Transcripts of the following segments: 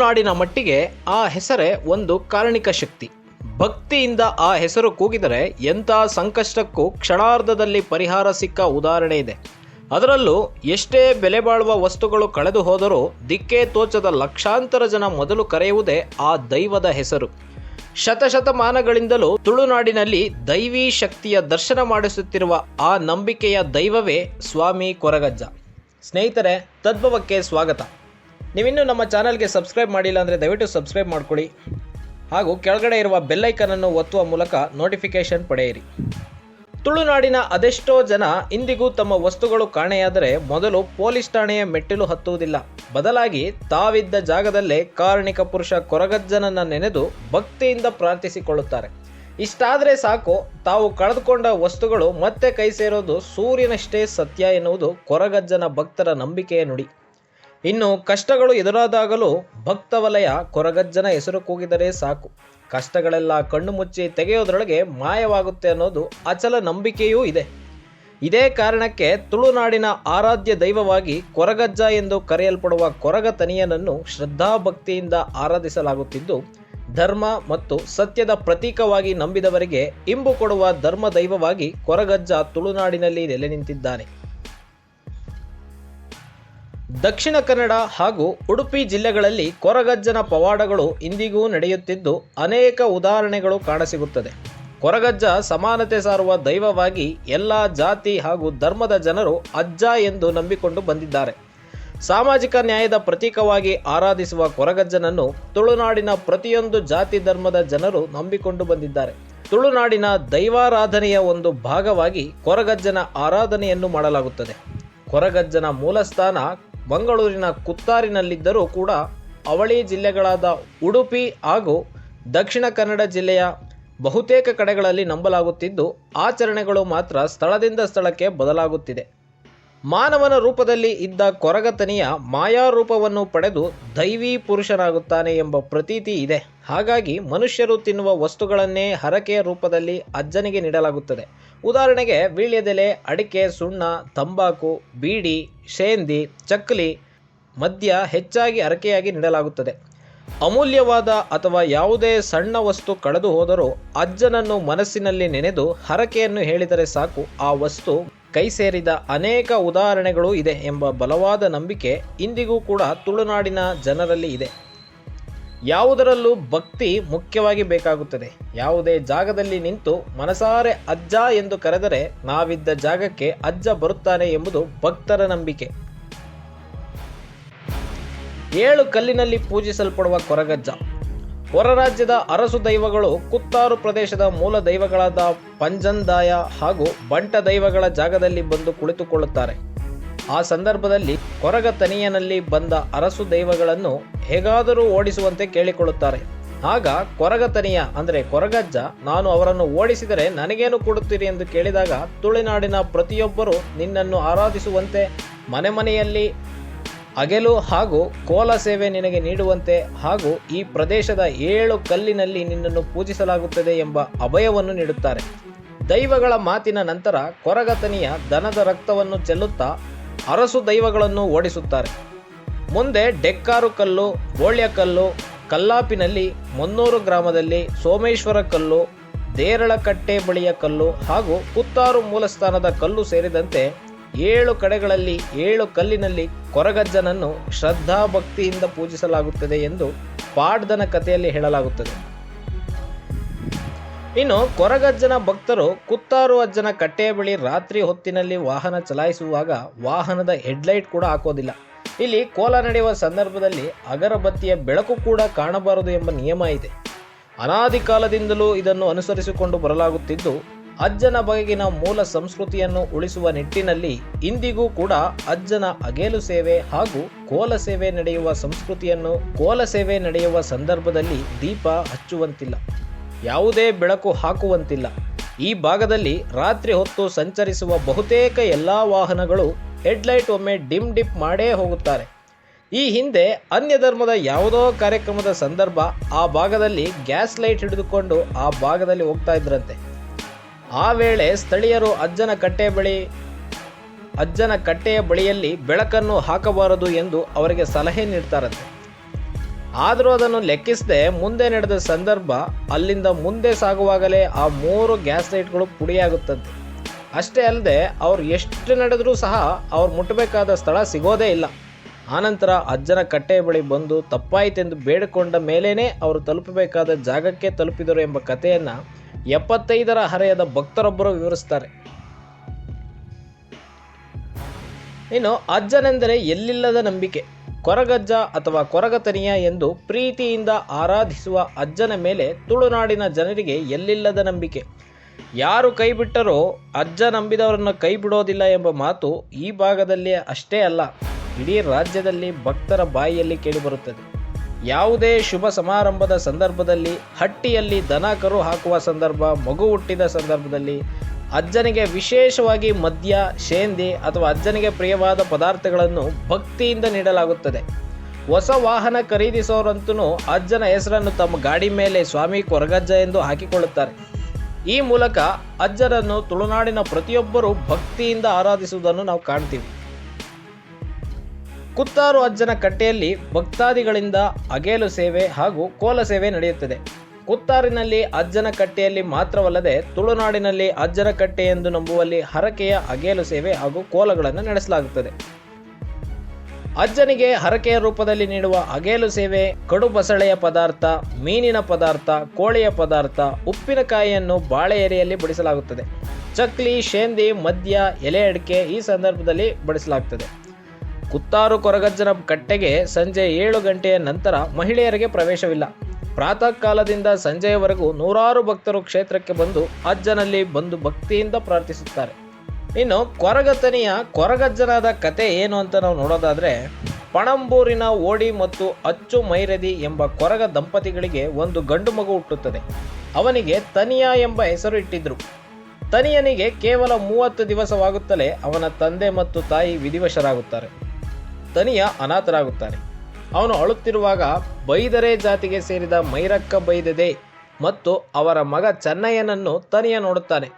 ತುಳುನಾಡಿನ ಮಟ್ಟಿಗೆ ಆ ಹೆಸರೇ ಒಂದು ಕಾರಣಿಕ ಶಕ್ತಿ. ಭಕ್ತಿಯಿಂದ ಆ ಹೆಸರು ಕೂಗಿದರೆ ಎಂಥ ಸಂಕಷ್ಟಕ್ಕೂ ಕ್ಷಣಾರ್ಧದಲ್ಲಿ ಪರಿಹಾರ ಸಿಕ್ಕ ಉದಾಹರಣೆ ಇದೆ. ಅದರಲ್ಲೂ ಎಷ್ಟೇ ಬೆಲೆ ಬಾಳುವ ವಸ್ತುಗಳು ಕಳೆದು ಹೋದರೂ ದಿಕ್ಕೇ ತೋಚದ ಲಕ್ಷಾಂತರ ಜನ ಮೊದಲು ಕರೆಯುವುದೇ ಆ ದೈವದ ಹೆಸರು. ಶತಶತಮಾನಗಳಿಂದಲೂ ತುಳುನಾಡಿನಲ್ಲಿ ದೈವೀ ಶಕ್ತಿಯ ದರ್ಶನ ಮಾಡಿಸುತ್ತಿರುವ ಆ ನಂಬಿಕೆಯ ದೈವವೇ ಸ್ವಾಮಿ ಕೊರಗಜ್ಜ. ಸ್ನೇಹಿತರೆ, ತದ್ಭವಕ್ಕೆ ಸ್ವಾಗತ. ನೀವಿನ್ನೂ ನಮ್ಮ ಚಾನಲ್ಗೆ ಸಬ್ಸ್ಕ್ರೈಬ್ ಮಾಡಿಲ್ಲ ಅಂದರೆ ದಯವಿಟ್ಟು ಸಬ್ಸ್ಕ್ರೈಬ್ ಮಾಡಿಕೊಡಿ ಹಾಗೂ ಕೆಳಗಡೆ ಇರುವ ಬೆಲ್ಲೈಕನನ್ನು ಒತ್ತುವ ಮೂಲಕ ನೋಟಿಫಿಕೇಷನ್ ಪಡೆಯಿರಿ. ತುಳುನಾಡಿನ ಅದೆಷ್ಟೋ ಜನ ಇಂದಿಗೂ ತಮ್ಮ ವಸ್ತುಗಳು ಕಾಣೆಯಾದರೆ ಮೊದಲು ಪೊಲೀಸ್ ಠಾಣೆಯ ಮೆಟ್ಟಿಲು ಹತ್ತುವುದಿಲ್ಲ. ಬದಲಾಗಿ ತಾವಿದ್ದ ಜಾಗದಲ್ಲೇ ಕಾರಣಿಕ ಪುರುಷ ಕೊರಗಜ್ಜನನ್ನ ನೆನೆದು ಭಕ್ತಿಯಿಂದ ಪ್ರಾರ್ಥಿಸಿಕೊಳ್ಳುತ್ತಾರೆ. ಇಷ್ಟಾದರೆ ಸಾಕು, ತಾವು ಕಳೆದುಕೊಂಡ ವಸ್ತುಗಳು ಮತ್ತೆ ಕೈ ಸೇರೋದು ಸೂರ್ಯನಷ್ಟೇ ಸತ್ಯ ಎನ್ನುವುದು ಕೊರಗಜ್ಜನ ಭಕ್ತರ ನಂಬಿಕೆಯ ನುಡಿ. ಇನ್ನು ಕಷ್ಟಗಳು ಎದುರಾದಾಗಲೂ ಭಕ್ತ ವಲಯ ಕೊರಗಜ್ಜನ ಹೆಸರು ಕೂಗಿದರೆ ಸಾಕು. ಕಷ್ಟಗಳೆಲ್ಲ ಕಣ್ಣು ಮುಚ್ಚಿ ತೆಗೆಯೋದ್ರೊಳಗೆ ಮಾಯವಾಗುತ್ತೆ ಅನ್ನೋದು ಅಚಲ ನಂಬಿಕೆಯೂ ಇದೆ. ಇದೇ ಕಾರಣಕ್ಕೆ ತುಳುನಾಡಿನ ಆರಾಧ್ಯ ದೈವವಾಗಿ ಕೊರಗಜ್ಜ ಎಂದು ಕರೆಯಲ್ಪಡುವ ಕೊರಗ ತನಿಯನನ್ನು ಶ್ರದ್ಧಾಭಕ್ತಿಯಿಂದ ಆರಾಧಿಸಲಾಗುತ್ತಿದ್ದು, ಧರ್ಮ ಮತ್ತು ಸತ್ಯದ ಪ್ರತೀಕವಾಗಿ ನಂಬಿದವರಿಗೆ ಇಂಬು ಕೊಡುವ ಧರ್ಮ ದೈವವಾಗಿ ಕೊರಗಜ್ಜ ತುಳುನಾಡಿನಲ್ಲಿ ನೆಲೆ ನಿಂತಿದ್ದಾನೆ. ದಕ್ಷಿಣ ಕನ್ನಡ ಹಾಗೂ ಉಡುಪಿ ಜಿಲ್ಲೆಗಳಲ್ಲಿ ಕೊರಗಜ್ಜನ ಪವಾಡಗಳು ಇಂದಿಗೂ ನಡೆಯುತ್ತಿದ್ದು ಅನೇಕ ಉದಾಹರಣೆಗಳು ಕಾಣಸಿಗುತ್ತದೆ. ಕೊರಗಜ್ಜ ಸಮಾನತೆ ಸಾರುವ ದೈವವಾಗಿ ಎಲ್ಲ ಜಾತಿ ಹಾಗೂ ಧರ್ಮದ ಜನರು ಅಜ್ಜ ಎಂದು ನಂಬಿಕೊಂಡು ಬಂದಿದ್ದಾರೆ. ಸಾಮಾಜಿಕ ನ್ಯಾಯದ ಪ್ರತೀಕವಾಗಿ ಆರಾಧಿಸುವ ಕೊರಗಜ್ಜನನ್ನು ತುಳುನಾಡಿನ ಪ್ರತಿಯೊಂದು ಜಾತಿ ಧರ್ಮದ ಜನರು ನಂಬಿಕೊಂಡು ಬಂದಿದ್ದಾರೆ. ತುಳುನಾಡಿನ ದೈವಾರಾಧನೆಯ ಒಂದು ಭಾಗವಾಗಿ ಕೊರಗಜ್ಜನ ಆರಾಧನೆಯನ್ನು ಮಾಡಲಾಗುತ್ತದೆ. ಕೊರಗಜ್ಜನ ಮೂಲಸ್ಥಾನ ಮಂಗಳೂರಿನ ಕುತ್ತಾರಿನಲ್ಲಿದ್ದರೂ ಕೂಡ ಅವಳಿ ಜಿಲ್ಲೆಗಳಾದ ಉಡುಪಿ ಹಾಗೂ ದಕ್ಷಿಣ ಕನ್ನಡ ಜಿಲ್ಲೆಯ ಬಹುತೇಕ ಕಡೆಗಳಲ್ಲಿ ನಂಬಲಾಗುತ್ತಿದ್ದು, ಆಚರಣೆಗಳು ಮಾತ್ರ ಸ್ಥಳದಿಂದ ಸ್ಥಳಕ್ಕೆ ಬದಲಾಗುತ್ತಿದೆ. ಮಾನವನ ರೂಪದಲ್ಲಿ ಇದ್ದ ಕೊರಗತನಿಯ ಮಾಯಾ ರೂಪವನ್ನು ಪಡೆದು ದೈವಿ ಪುರುಷನಾಗುತ್ತಾನೆ ಎಂಬ ಪ್ರತೀತಿ ಇದೆ. ಹಾಗಾಗಿ ಮನುಷ್ಯರು ತಿನ್ನುವ ವಸ್ತುಗಳನ್ನೇ ಹರಕೆಯ ರೂಪದಲ್ಲಿ ಅಜ್ಜನಿಗೆ ನೀಡಲಾಗುತ್ತದೆ. ಉದಾಹರಣೆಗೆ ವೀಳ್ಯದೆಲೆ, ಅಡಿಕೆ, ಸುಣ್ಣ, ತಂಬಾಕು, ಬೀಡಿ, ಶೇಂದಿ, ಚಕ್ಕಲಿ ಮದ್ಯ ಹೆಚ್ಚಾಗಿ ಅರಕೆಯಾಗಿ ನೀಡಲಾಗುತ್ತದೆ. ಅಮೂಲ್ಯವಾದ ಅಥವಾ ಯಾವುದೇ ಸಣ್ಣ ವಸ್ತು ಕಳೆದು ಹೋದರೂ ಅಜ್ಜನನ್ನು ಮನಸ್ಸಿನಲ್ಲಿ ನೆನೆದು ಹರಕೆಯನ್ನು ಹೇಳಿದರೆ ಸಾಕು. ಆ ವಸ್ತು ಕೈ ಸೇರಿದ ಅನೇಕ ಉದಾಹರಣೆಗಳು ಇದೆ ಎಂಬ ಬಲವಾದ ನಂಬಿಕೆ ಇಂದಿಗೂ ಕೂಡ ತುಳುನಾಡಿನ ಜನರಲ್ಲಿ ಇದೆ. ಯಾವುದರಲ್ಲೂ ಭಕ್ತಿ ಮುಖ್ಯವಾಗಿ ಬೇಕಾಗುತ್ತದೆ. ಯಾವುದೇ ಜಾಗದಲ್ಲಿ ನಿಂತು ಮನಸಾರೆ ಅಜ್ಜ ಎಂದು ಕರೆದರೆ ನಾವಿದ್ದ ಜಾಗಕ್ಕೆ ಅಜ್ಜ ಬರುತ್ತಾನೆ ಎಂಬುದು ಭಕ್ತರ ನಂಬಿಕೆ. ಏಳು ಕಲ್ಲಿನಲ್ಲಿ ಪೂಜಿಸಲ್ಪಡುವ ಕೊರಗಜ್ಜ. ಹೊರ ರಾಜ್ಯದ ಅರಸು ದೈವಗಳು ಕುತ್ತಾರು ಪ್ರದೇಶದ ಮೂಲ ದೈವಗಳಾದ ಪಂಜಂದಾಯ ಹಾಗೂ ಬಂಟ ದೈವಗಳ ಜಾಗದಲ್ಲಿ ಬಂದು ಕುಳಿತುಕೊಳ್ಳುತ್ತಾರೆ. ಆ ಸಂದರ್ಭದಲ್ಲಿ ಕೊರಗ ತನಿಯನಲ್ಲಿ ಬಂದ ಅರಸು ದೈವಗಳನ್ನು ಹೇಗಾದರೂ ಓಡಿಸುವಂತೆ ಕೇಳಿಕೊಳ್ಳುತ್ತಾರೆ. ಆಗ ಕೊರಗ ತನಿಯ ಅಂದರೆ ಕೊರಗಜ್ಜ, ನಾನು ಅವರನ್ನು ಓಡಿಸಿದರೆ ನನಗೇನು ಕೊಡುತ್ತೀರಿ ಎಂದು ಕೇಳಿದಾಗ ತುಳುನಾಡಿನ ಪ್ರತಿಯೊಬ್ಬರು ನಿನ್ನನ್ನು ಆರಾಧಿಸುವಂತೆ ಮನೆ ಮನೆಯಲ್ಲಿ ಅಗೆಲು ಹಾಗೂ ಕೋಲ ಸೇವೆ ನಿನಗೆ ನೀಡುವಂತೆ ಹಾಗೂ ಈ ಪ್ರದೇಶದ ಏಳು ಕಲ್ಲಿನಲ್ಲಿ ನಿನ್ನನ್ನು ಪೂಜಿಸಲಾಗುತ್ತದೆ ಎಂಬ ಅಭಯವನ್ನು ನೀಡುತ್ತಾರೆ. ದೈವಗಳ ಮಾತಿನ ನಂತರ ಕೊರಗತನಿಯ ದನದ ರಕ್ತವನ್ನು ಚೆಲ್ಲುತ್ತಾ ಅರಸು ದೈವಗಳನ್ನು ಓಡಿಸುತ್ತಾರೆ. ಮುಂದೆ ಡೆಕ್ಕಾರು ಕಲ್ಲು ಗೋಳ್ಯಕಲ್ಲು ಕಲ್ಲಾಪಿನಲ್ಲಿ ಮುನ್ನೂರು ಗ್ರಾಮದಲ್ಲಿ ಸೋಮೇಶ್ವರ ಕಲ್ಲು, ದೇರಳಕಟ್ಟೆ ಬಳಿಯ ಕಲ್ಲು ಹಾಗೂ ಪುತ್ತಾರು ಮೂಲಸ್ಥಾನದ ಕಲ್ಲು ಸೇರಿದಂತೆ ಏಳು ಕಡೆಗಳಲ್ಲಿ ಏಳು ಕಲ್ಲಿನಲ್ಲಿ ಕೊರಗಜ್ಜನನ್ನು ಶ್ರದ್ಧಾಭಕ್ತಿಯಿಂದ ಪೂಜಿಸಲಾಗುತ್ತದೆ ಎಂದು ಪಾಡ್ದನ ಕಥೆಯಲ್ಲಿ ಹೇಳಲಾಗುತ್ತದೆ. ಇನ್ನು ಕೊರಗಜ್ಜನ ಭಕ್ತರು ಕುತ್ತಾರು ಅಜ್ಜನ ಕಟ್ಟೆಯ ಬಳಿ ರಾತ್ರಿ ಹೊತ್ತಿನಲ್ಲಿ ವಾಹನ ಚಲಾಯಿಸುವಾಗ ವಾಹನದ ಹೆಡ್ಲೈಟ್ ಕೂಡ ಹಾಕೋದಿಲ್ಲ. ಇಲ್ಲಿ ಕೋಲ ನಡೆಯುವ ಸಂದರ್ಭದಲ್ಲಿ ಅಗರಬತ್ತಿಯ ಬೆಳಕು ಕೂಡ ಕಾಣಬಾರದು ಎಂಬ ನಿಯಮ ಇದೆ. ಅನಾದಿ ಕಾಲದಿಂದಲೂ ಇದನ್ನು ಅನುಸರಿಸಿಕೊಂಡು ಬರಲಾಗುತ್ತಿದ್ದು, ಅಜ್ಜನ ಬಗೆಗಿನ ಮೂಲ ಸಂಸ್ಕೃತಿಯನ್ನು ಉಳಿಸುವ ನಿಟ್ಟಿನಲ್ಲಿ ಇಂದಿಗೂ ಕೂಡ ಅಜ್ಜನ ಅಗೇಲು ಸೇವೆ ಹಾಗೂ ಕೋಲ ಸೇವೆ ನಡೆಯುವ ಸಂಸ್ಕೃತಿಯನ್ನು ಕೋಲ ಸೇವೆ ನಡೆಯುವ ಸಂದರ್ಭದಲ್ಲಿ ದೀಪ ಹಚ್ಚುವಂತಿಲ್ಲ. ಯಾವುದೇ ಬೆಳಕು ಹಾಕುವಂತಿಲ್ಲ. ಈ ಭಾಗದಲ್ಲಿ ರಾತ್ರಿ ಹೊತ್ತು ಸಂಚರಿಸುವ ಬಹುತೇಕ ಎಲ್ಲ ವಾಹನಗಳು ಹೆಡ್ಲೈಟ್ ಒಮ್ಮೆ ಡಿಮ್ ಡಿಪ್ ಮಾಡೇ ಹೋಗುತ್ತಾರೆ. ಈ ಹಿಂದೆ ಅನ್ಯ ಧರ್ಮದ ಯಾವುದೋ ಕಾರ್ಯಕ್ರಮದ ಸಂದರ್ಭ ಆ ಭಾಗದಲ್ಲಿ ಗ್ಯಾಸ್ ಲೈಟ್ ಹಿಡಿದುಕೊಂಡು ಆ ಭಾಗದಲ್ಲಿ ಹೋಗ್ತಾ ಇದ್ರಂತೆ. ಆ ವೇಳೆ ಸ್ಥಳೀಯರು ಅಜ್ಜನ ಕಟ್ಟೆ ಬಳಿ, ಅಜ್ಜನ ಕಟ್ಟೆಯ ಬಳಿಯಲ್ಲಿ ಬೆಳಕನ್ನು ಹಾಕಬಾರದು ಎಂದು ಅವರಿಗೆ ಸಲಹೆ ನೀಡ್ತಾರಂತೆ. ಆದರೂ ಅದನ್ನು ಲೆಕ್ಕಿಸದೆ ಮುಂದೆ ನಡೆದ ಸಂದರ್ಭ ಅಲ್ಲಿಂದ ಮುಂದೆ ಸಾಗುವಾಗಲೇ ಆ ಮೂರು ಗ್ಯಾಸ್ ಲೈಟ್ಗಳು ಪುಡಿಯಾಗುತ್ತದೆ ಅಷ್ಟೇ ಅಲ್ಲದೆ ಅವ್ರು ಎಷ್ಟು ನಡೆದರೂ ಸಹ ಅವ್ರು ಮುಟ್ಟಬೇಕಾದ ಸ್ಥಳ ಸಿಗೋದೇ ಇಲ್ಲ. ಆನಂತರ ಅಜ್ಜನ ಕಟ್ಟೆ ಬಳಿ ಬಂದು ತಪ್ಪಾಯಿತೆಂದು ಬೇಡಿಕೊಂಡ ಮೇಲೇ ಅವರು ತಲುಪಬೇಕಾದ ಜಾಗಕ್ಕೆ ತಲುಪಿದರು ಎಂಬ ಕಥೆಯನ್ನು ಎಪ್ಪತ್ತೈದರ ಹರೆಯದ ಭಕ್ತರೊಬ್ಬರು ವಿವರಿಸ್ತಾರೆ. ಇನ್ನು ಅಜ್ಜನೆಂದರೆ ಎಲ್ಲಿಲ್ಲದ ನಂಬಿಕೆ. ಕೊರಗಜ್ಜ ಅಥವಾ ಕೊರಗತನಿಯ ಎಂದು ಪ್ರೀತಿಯಿಂದ ಆರಾಧಿಸುವ ಅಜ್ಜನ ಮೇಲೆ ತುಳುನಾಡಿನ ಜನರಿಗೆ ಎಲ್ಲಿಲ್ಲದ ನಂಬಿಕೆ? ಯಾರು ಕೈಬಿಟ್ಟರೂ ಅಜ್ಜ ನಂಬಿದವರನ್ನು ಕೈ ಬಿಡೋದಿಲ್ಲ ಎಂಬ ಮಾತು ಈ ಭಾಗದಲ್ಲಿ ಅಷ್ಟೇ ಅಲ್ಲ, ಇಡೀ ರಾಜ್ಯದಲ್ಲಿ ಭಕ್ತರ ಬಾಯಿಯಲ್ಲಿ ಕೇಳಿಬರುತ್ತದೆ. ಯಾವುದೇ ಶುಭ ಸಮಾರಂಭದ ಸಂದರ್ಭದಲ್ಲಿ ಹಟ್ಟಿಯಲ್ಲಿ ದನ ಕರು ಹಾಕುವ ಸಂದರ್ಭ, ಮಗು ಹುಟ್ಟಿದ ಸಂದರ್ಭದಲ್ಲಿ ಅಜ್ಜನಿಗೆ ವಿಶೇಷವಾಗಿ ಮದ್ಯ, ಶೇಂದಿ ಅಥವಾ ಅಜ್ಜನಿಗೆ ಪ್ರಿಯವಾದ ಪದಾರ್ಥಗಳನ್ನು ಭಕ್ತಿಯಿಂದ ನೀಡಲಾಗುತ್ತದೆ. ಹೊಸ ವಾಹನ ಖರೀದಿಸೋರಂತೂ ಅಜ್ಜನ ಹೆಸರನ್ನು ತಮ್ಮ ಗಾಡಿ ಮೇಲೆ ಸ್ವಾಮಿ ಕೊರಗಜ್ಜ ಎಂದು ಹಾಕಿಕೊಳ್ಳುತ್ತಾರೆ. ಈ ಮೂಲಕ ಅಜ್ಜರನ್ನು ತುಳುನಾಡಿನ ಪ್ರತಿಯೊಬ್ಬರೂ ಭಕ್ತಿಯಿಂದ ಆರಾಧಿಸುವುದನ್ನು ನಾವು ಕಾಣ್ತೀವಿ. ಕುತ್ತಾರು ಅಜ್ಜನ ಕಟ್ಟೆಯಲ್ಲಿ ಭಕ್ತಾದಿಗಳಿಂದ ಅಗೇಲು ಸೇವೆ ಹಾಗೂ ಕೋಲ ಸೇವೆ ನಡೆಯುತ್ತದೆ. ಕುತ್ತಾರಿನಲ್ಲಿ ಅಜ್ಜನ ಕಟ್ಟೆಯಲ್ಲಿ ಮಾತ್ರವಲ್ಲದೆ ತುಳುನಾಡಿನಲ್ಲಿ ಅಜ್ಜನ ಕಟ್ಟೆ ಎಂದು ನಂಬುವಲ್ಲಿ ಹರಕೆಯ ಅಗೇಲು ಸೇವೆ ಹಾಗೂ ಕೋಲಗಳನ್ನು ನಡೆಸಲಾಗುತ್ತದೆ. ಅಜ್ಜನಿಗೆ ಹರಕೆಯ ರೂಪದಲ್ಲಿ ನೀಡುವ ಅಗೇಲು ಸೇವೆ, ಕಡು ಬಸಳೆಯ ಪದಾರ್ಥ, ಮೀನಿನ ಪದಾರ್ಥ, ಕೋಳಿಯ ಪದಾರ್ಥ, ಉಪ್ಪಿನಕಾಯಿಯನ್ನು ಬಾಳೆ ಎರೆಯಲ್ಲಿ ಬಡಿಸಲಾಗುತ್ತದೆ. ಚಕ್ಲಿ, ಶೇಂದಿ, ಮದ್ಯ, ಎಲೆ ಅಡಿಕೆ ಈ ಸಂದರ್ಭದಲ್ಲಿ ಬಡಿಸಲಾಗುತ್ತದೆ ಕುತ್ತಾರು ಕೊರಗಜ್ಜನ ಕಟ್ಟೆಗೆ ಸಂಜೆ ಏಳು ಗಂಟೆಯ ನಂತರ ಮಹಿಳೆಯರಿಗೆ ಪ್ರವೇಶವಿಲ್ಲ. ಪ್ರಾತಃ ಕಾಲದಿಂದ ಸಂಜೆಯವರೆಗೂ ನೂರಾರು ಭಕ್ತರು ಕ್ಷೇತ್ರಕ್ಕೆ ಬಂದು ಅಜ್ಜನಲ್ಲಿ ಬಂದು ಭಕ್ತಿಯಿಂದ ಪ್ರಾರ್ಥಿಸುತ್ತಾರೆ. ಇನ್ನು ಕೊರಗತನಿಯ ಕೊರಗಜ್ಜನಾದ ಕತೆ ಏನು ಅಂತ ನಾವು ನೋಡೋದಾದ್ರೆ, ಪಣಂಬೂರಿನ ಓಡಿ ಮತ್ತು ಅಚ್ಚು ಮೈರದಿ ಎಂಬ ಕೊರಗ ದಂಪತಿಗಳಿಗೆ ಒಂದು ಗಂಡು ಮಗು ಹುಟ್ಟುತ್ತದೆ. ಅವನಿಗೆ ತನಿಯ ಎಂಬ ಹೆಸರು ಇಟ್ಟಿದ್ರು. ತನಿಯನಿಗೆ ಕೇವಲ ಮೂವತ್ತು ದಿವಸವಾಗುತ್ತಲೇ ಅವನ ತಂದೆ ಮತ್ತು ತಾಯಿ ವಿಧಿವಶರಾಗುತ್ತಾರೆ. ತನಿಯ ಅನಾಥರಾಗುತ್ತಾನೆ ಅವನು ಅಳುತ್ತಿರುವಾಗ ಬೈದರೆ ಜಾತಿಗೆ ಸೇರಿದ ಮೈರಕ್ಕ ಬೈದದೆ ಮತ್ತು ಅವರ ಮಗ ಚೆನ್ನಯ್ಯನನ್ನು ತನಿಯ ನೋಡುತ್ತಾನೆ.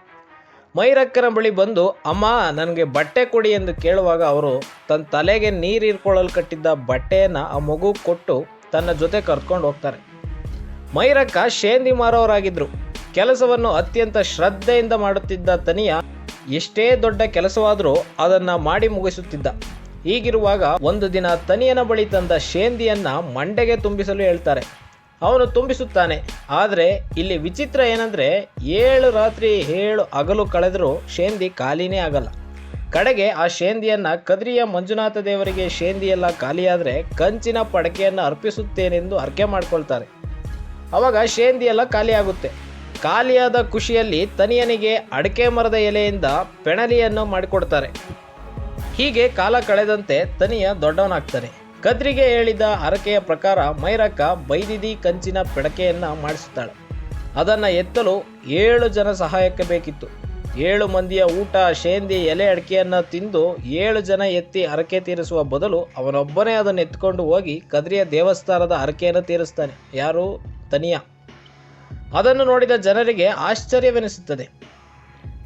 ಮೈರಕ್ಕನ ಬಳಿ ಬಂದು, ಅಮ್ಮ, ನನಗೆ ಬಟ್ಟೆ ಕೊಡಿ ಎಂದು ಕೇಳುವಾಗ ಅವರು ತನ್ನ ತಲೆಗೆ ನೀರು ಇರ್ಕೊಳ್ಳಲು ಕಟ್ಟಿದ್ದ ಬಟ್ಟೆಯನ್ನು ಆ ಮಗು ಕೊಟ್ಟು ತನ್ನ ಜೊತೆ ಕರ್ಕೊಂಡು ಹೋಗ್ತಾರೆ. ಮೈರಕ್ಕ ಶೇಂದಿ ಮಾರೋರಾಗಿದ್ದರು ಕೆಲಸವನ್ನು ಅತ್ಯಂತ ಶ್ರದ್ಧೆಯಿಂದ ಮಾಡುತ್ತಿದ್ದ ತನಿಯ ಎಷ್ಟೇ ದೊಡ್ಡ ಕೆಲಸವಾದರೂ ಅದನ್ನು ಮಾಡಿ ಮುಗಿಸುತ್ತಿದ್ದ. ಹೀಗಿರುವಾಗ ಒಂದು ದಿನ ತನಿಯನ ಬಳಿ ತಂದ ಶೇಂದಿಯನ್ನ ಮಂಡೆಗೆ ತುಂಬಿಸಲು ಹೇಳ್ತಾರೆ. ಅವನು ತುಂಬಿಸುತ್ತಾನೆ. ಆದರೆ ಇಲ್ಲಿ ವಿಚಿತ್ರ ಏನಂದ್ರೆ ಏಳು ರಾತ್ರಿ ಏಳು ಹಗಲು ಕಳೆದರೂ ಶೇಂದಿ ಖಾಲಿನೇ ಆಗಲ್ಲ. ಕಡೆಗೆ ಆ ಶೇಂದಿಯನ್ನ ಕದ್ರಿಯ ಮಂಜುನಾಥ ದೇವರಿಗೆ ಶೇಂದಿಯೆಲ್ಲ ಖಾಲಿಯಾದರೆ ಕಂಚಿನ ಪಡಕೆಯನ್ನು ಅರ್ಪಿಸುತ್ತೇನೆಂದು ಅರ್ಕೆ ಮಾಡ್ಕೊಳ್ತಾರೆ. ಅವಾಗ ಶೇಂದಿಯೆಲ್ಲ ಖಾಲಿಯಾಗುತ್ತೆ. ಖಾಲಿಯಾದ ಖುಷಿಯಲ್ಲಿ ತನಿಯನಿಗೆ ಅಡಕೆ ಮರದ ಎಲೆಯಿಂದ ಪೆಣಲಿಯನ್ನು ಮಾಡಿಕೊಡ್ತಾರೆ. ಹೀಗೆ ಕಾಲ ಕಳೆದಂತೆ ತನಿಯ ದೊಡ್ಡವನಾಗ್ತಾನೆ. ಕದ್ರಿಗೆ ಹೇಳಿದ ಹರಕೆಯ ಪ್ರಕಾರ ಮೈರಕ್ಕ ಬೈದಿದಿ ಕಂಚಿನ ಪೆಡಕೆಯನ್ನ ಮಾಡಿಸುತ್ತಾಳೆ. ಅದನ್ನು ಎತ್ತಲು ಏಳು ಜನ ಸಹಾಯಕ್ಕೆ ಬೇಕಿತ್ತು. ಏಳು ಮಂದಿಯ ಊಟ, ಶೇಂದಿ, ಎಲೆ ಅಡಿಕೆಯನ್ನು ತಿಂದು ಏಳು ಜನ ಎತ್ತಿ ಹರಕೆ ತೀರಿಸುವ ಬದಲು ಅವನೊಬ್ಬನೇ ಅದನ್ನು ಎತ್ಕೊಂಡು ಹೋಗಿ ಕದ್ರಿಯ ದೇವಸ್ಥಾನದ ಹರಕೆಯನ್ನು ತೀರಿಸ್ತಾನೆ. ಯಾರು? ತನಿಯ. ಅದನ್ನು ನೋಡಿದ ಜನರಿಗೆ ಆಶ್ಚರ್ಯವೆನಿಸುತ್ತದೆ.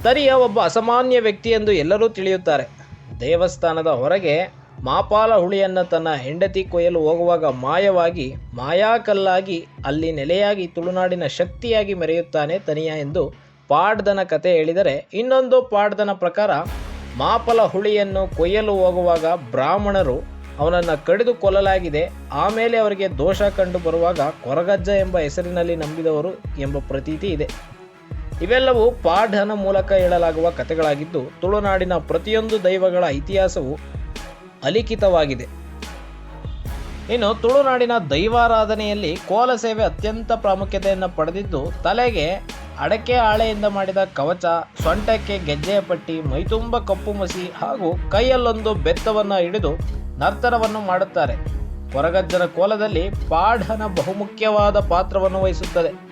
ತನಿಯ ಒಬ್ಬ ಅಸಾಮಾನ್ಯ ವ್ಯಕ್ತಿ ಎಂದು ಎಲ್ಲರೂ ತಿಳಿಯುತ್ತಾರೆ. ದೇವಸ್ಥಾನದ ಹೊರಗೆ ಮಾಪಾಲ ಹುಳಿಯನ್ನು ತನ್ನ ಹೆಂಡತಿ ಕೊಯ್ಯಲು ಹೋಗುವಾಗ ಮಾಯವಾಗಿ, ಮಾಯಾಕಲ್ಲಾಗಿ, ಅಲ್ಲಿ ನೆಲೆಯಾಗಿ ತುಳುನಾಡಿನ ಶಕ್ತಿಯಾಗಿ ಮೆರೆಯುತ್ತಾನೆ ತನಿಯ ಎಂದು ಪಾಡ್ದನ ಕತೆ ಹೇಳಿದರೆ ಇನ್ನೊಂದು ಪಾಡ್ದನ ಪ್ರಕಾರ ಮಾಪಲ ಹುಳಿಯನ್ನು ಕೊಯ್ಯಲು ಹೋಗುವಾಗ ಬ್ರಾಹ್ಮಣರು ಅವನನ್ನು ಕಡಿದು ಕೊಲ್ಲಲಾಗಿದೆ, ಆಮೇಲೆ ಅವರಿಗೆ ದೋಷ ಕಂಡು ಬರುವಾಗ ಕೊರಗಜ್ಜ ಎಂಬ ಹೆಸರಿನಲ್ಲಿ ನಂಬಿದವರು ಎಂಬ ಪ್ರತೀತಿ ಇದೆ. ಇವೆಲ್ಲವೂ ಪಾಠನ ಮೂಲಕ ಹೇಳಲಾಗುವ ಕಥೆಗಳಾಗಿದ್ದು, ತುಳುನಾಡಿನ ಪ್ರತಿಯೊಂದು ದೈವಗಳ ಇತಿಹಾಸವು ಅಲಿಖಿತವಾಗಿದೆ. ಇನ್ನು ತುಳುನಾಡಿನ ದೈವಾರಾಧನೆಯಲ್ಲಿ ಕೋಲ ಸೇವೆ ಅತ್ಯಂತ ಪ್ರಾಮುಖ್ಯತೆಯನ್ನು ಪಡೆದಿದ್ದು, ತಲೆಗೆ ಅಡಕೆ ಹಾಳೆಯಿಂದ ಮಾಡಿದ ಕವಚ, ಸೊಂಟಕ್ಕೆ ಗೆಜ್ಜೆಯ ಪಟ್ಟಿ ಮೈತುಂಬ ಕಪ್ಪು ಮಸಿ ಹಾಗೂ ಕೈಯಲ್ಲೊಂದು ಬೆತ್ತವನ್ನು ಹಿಡಿದು ನರ್ತನವನ್ನು ಮಾಡುತ್ತಾರೆ. ಹೊರಗಜ್ಜನ ಕೋಲದಲ್ಲಿ ಪಾಢನ ಬಹುಮುಖ್ಯವಾದ ಪಾತ್ರವನ್ನು ವಹಿಸುತ್ತದೆ.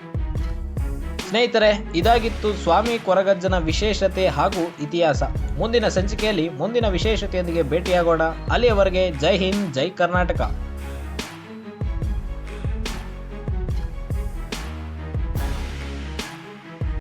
ಸ್ನೇಹಿತರೆ, ಇದಾಗಿತ್ತು ಸ್ವಾಮಿ ಕೊರಗಜ್ಜನ ವಿಶೇಷತೆ ಹಾಗೂ ಇತಿಹಾಸ. ಮುಂದಿನ ಸಂಚಿಕೆಯಲ್ಲಿ ಮುಂದಿನ ವಿಶೇಷತೆಯೊಂದಿಗೆ ಭೇಟಿಯಾಗೋಣ. ಅಲ್ಲಿಯವರೆಗೆ ಜೈ ಹಿಂದ್, ಜೈ ಕರ್ನಾಟಕ.